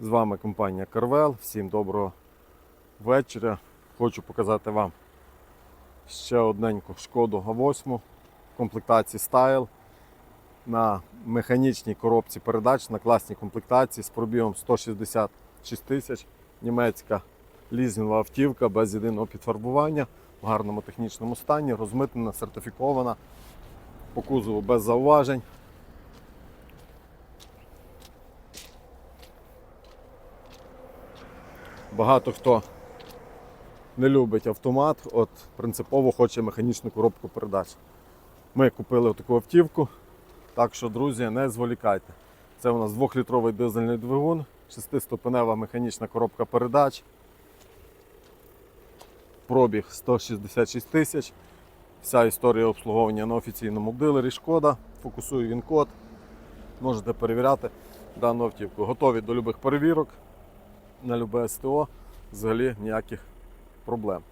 З вами компанія Carvel. Всім доброго вечора. Хочу показати вам ще одненьку шкоду А8 в комплектації Style на механічній коробці передач на класній комплектації з пробігом 166 тисяч. Німецька лізінгова автівка без єдиного підфарбування в гарному технічному стані, розмитнена, сертифікована, по кузову без зауважень. Багато хто не любить автомат, от принципово хоче механічну коробку передач. Ми купили таку автівку, так що, друзі, не зволікайте. Це у нас 2-літровий дизельний двигун, 6-ступенева механічна коробка передач. Пробіг 166 тисяч. Вся історія обслуговування на офіційному дилері Шкода. Фокусую він код. Можете перевіряти дану автівку. Готові до любих перевірок на любе СТО, взагалі ніяких проблем.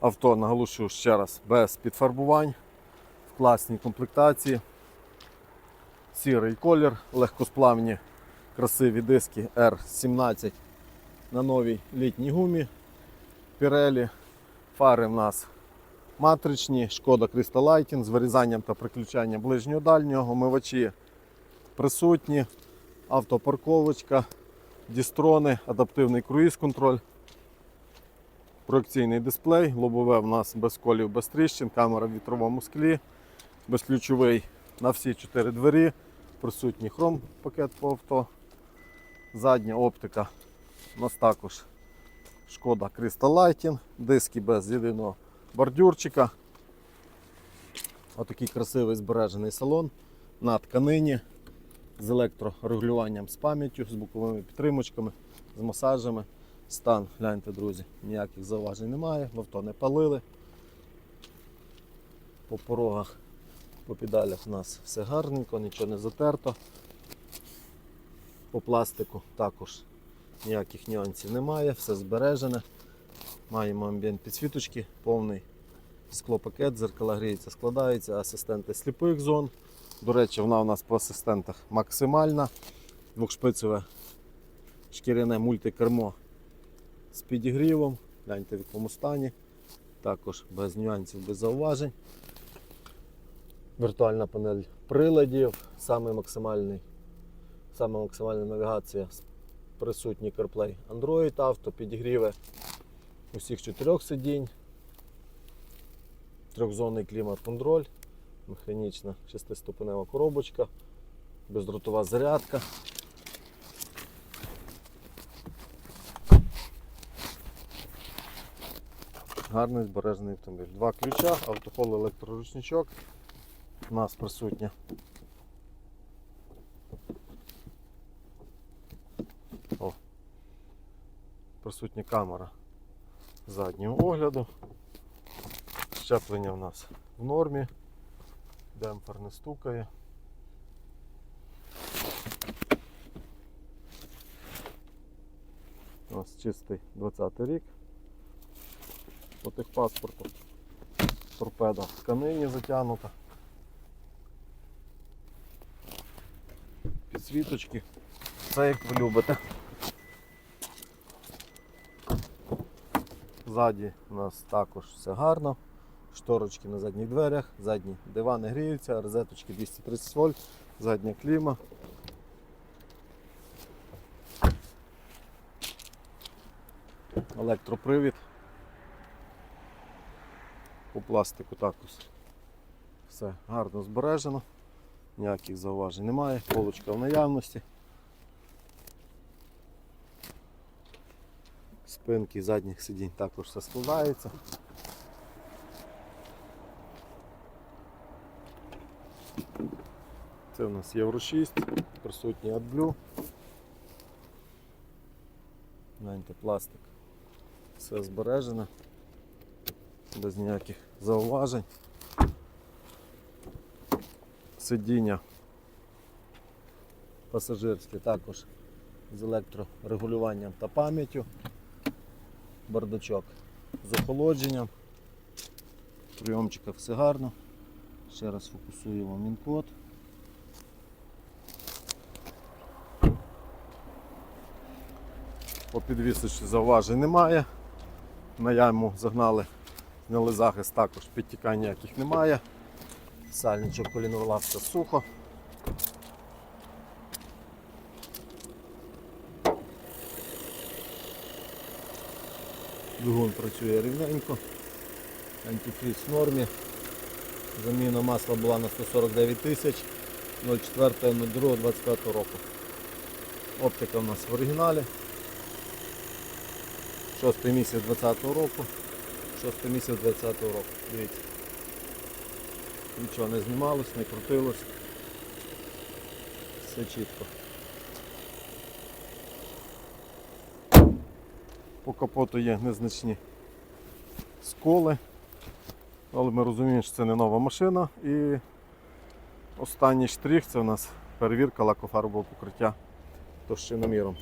Авто, наголошую ще раз, без підфарбувань, в класній комплектації. Сірий колір, легкосплавні красиві диски R17 на новій літній гумі. Pirelli. Фари в нас матричні, шкода Crystal Lighting з вирізанням та приключенням ближнього дальнього, омивачі присутні, автопарковочка, дістрони, адаптивний круїз-контроль, проекційний дисплей, лобове в нас без колів, без тріщин, камера в вітровому склі, безключовий на всі чотири двері, присутній хром пакет по авто, задня оптика у нас також шкода Crystal Lighting, диски без єдиного бордюрчика. Отакий красивий збережений салон на тканині з електрорегулюванням з пам'яттю, з боковими підтримочками, з масажами. Стан, гляньте, друзі, ніяких зауважень немає, в авто не палили. По порогах, по педалях у нас все гарненько, нічого не затерто. По пластику також ніяких нюансів немає, все збережене. Маємо амбієнт підсвіточки, повний склопакет, зеркала гріється, складається, асистенти сліпих зон. До речі, вона у нас по асистентах максимальна. Двохшпицеве шкіряне мультикермо з підігрівом. Гляньте в якому стані. Також без нюансів, без зауважень. Віртуальна панель приладів, саме максимальний, саме максимальна навігація присутній CarPlay Android Auto, підігріве усіх чотирьох сидінь, трьохзонний клімат-контроль, механічна шестиступенева коробочка, бездротова зарядка. Гарний збережений автомобіль. Два ключа, автохол електроручничок. У нас присутня О. Присутня камера заднього огляду. Щеплення в нас в нормі. Демпфер не стукає. У нас чистий 20 й рік. По техпаспорту. Торпеда в тканині затягнута. Підсвіточки. Все як ви любите. Ззаді у нас також все гарно. Шторочки на задніх дверях, задні дивани гріються, розеточки 230 вольт, задня кліма. Електропривід. По пластику також все гарно збережено, ніяких зауважень немає, полочка в наявності. Спинки задніх сидінь також все складається. Це у нас Євро 6, присутній AdBlue. Гляньте пластик. Все збережено, без ніяких зауважень. Сидіння пасажирське також з електрорегулюванням та пам'яттю бардачок з охолодженням. В все гарно. Ще раз фокусуємо мінкод. По підвісочці зауважень немає. На яму загнали, зняли захист, також підтікань ніяких немає. Сальничок колінова лавка сухо. Двигун працює рівненько. Антифриз в нормі. Заміна масла була на 149 тисяч 04.02.25 року. Оптика у нас в оригіналі. Шостий місяць 20-го року. Шостий місяць 20-го року. Дивіться. Нічого не знімалось, не крутилось. Все чітко. По капоту є незначні сколи. Але ми розуміємо, що це не нова машина. І останній штрих це у нас перевірка лакофарбового покриття товщиноміром.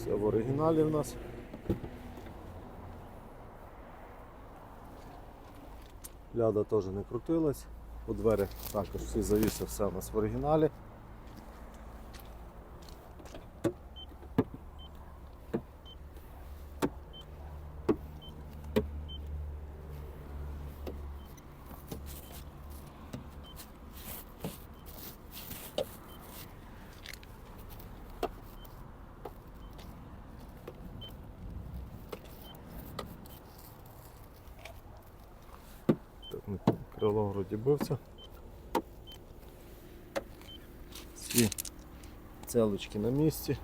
Все в оригіналі в нас. Ляда теж не крутилась. У дверях також всі завіси, все у нас в оригіналі. Так, крило вроді бився. Всі целочки на місці.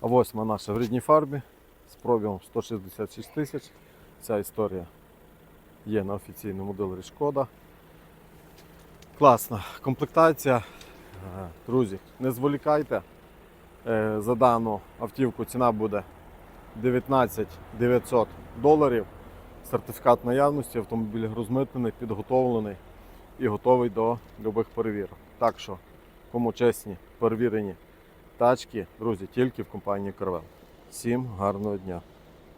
Восьма наша в рідній фарбі з пробігом 166 тисяч. Ця історія є на офіційному дилері Шкода. Класна комплектація. Е, Друзі, не зволікайте. Е, За дану автівку ціна буде 19 900 доларів. Сертифікат наявності, автомобіль розмитнений, підготовлений і готовий до любих перевірок. Так що, кому чесні, перевірені тачки, друзі, тільки в компанії Карвел. Всім гарного дня!